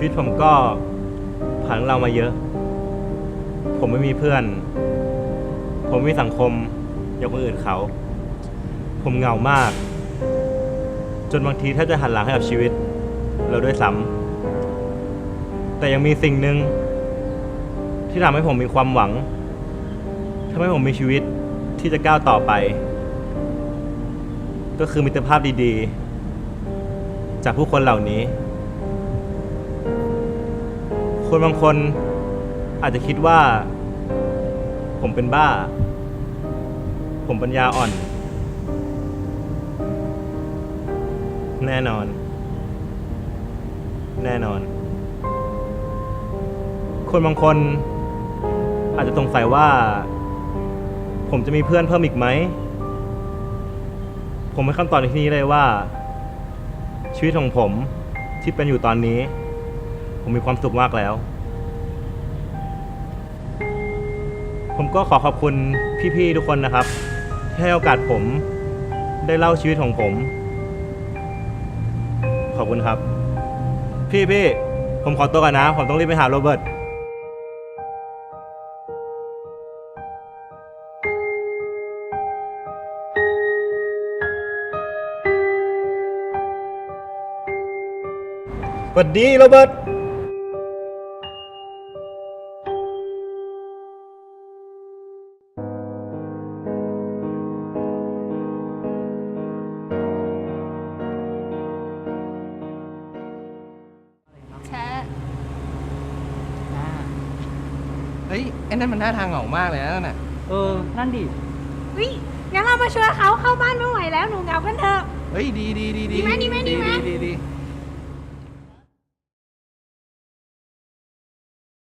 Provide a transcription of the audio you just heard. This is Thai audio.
ชีวิตผมก็ผ่านเรามาเยอะ ผมไม่มีเพื่อน ผมไม่มีสังคมอย่างคนอื่นเขา ผมเหงามาก จนบางทีถ้าจะหันหลังให้กับชีวิต เราด้วยซ้ำแต่ยังมีสิ่งหนึ่งที่ทำให้ผมมีความหวังทำให้ผมมีชีวิตที่จะก้าวต่อไป ก็คือมิตรภาพดีๆ จากผู้คนเหล่านี้ คนบางคนอาจจะคิดว่า ผมเป็นบ้า ผมปัญญาอ่อน แน่นอน แน่นอน คนบางคนอาจจะสงสัยว่า ผมจะมีเพื่อนเพิ่มอีกไหม ผมให้คำตอบในที่นี้เลยว่า ชีวิตของผมที่เป็นอยู่ตอนนี้ ผมมีความสุขมากแล้ว ผมก็ขอขอบคุณพี่ๆทุกคนนะครับ ที่ให้โอกาสผมได้เล่าชีวิตของผม ขอบคุณครับ พี่พี่ผมขอตัวก่อนนะ ผมต้องรีบไปหาโรเบิร์ตสวัสดีโรเบิร์ต เฮ้ยไอ้นั่นมันหน้าทางเหงามากเลยนะนั่นน่ะเออ นั่นดิ วิงั้นเรามาช่วยเขาเข้าบ้านไม่ไหวแล้วหนูเหงากันเถอะ เฮ้ยดีดีดีดีไหมดีไหมดีไหม ด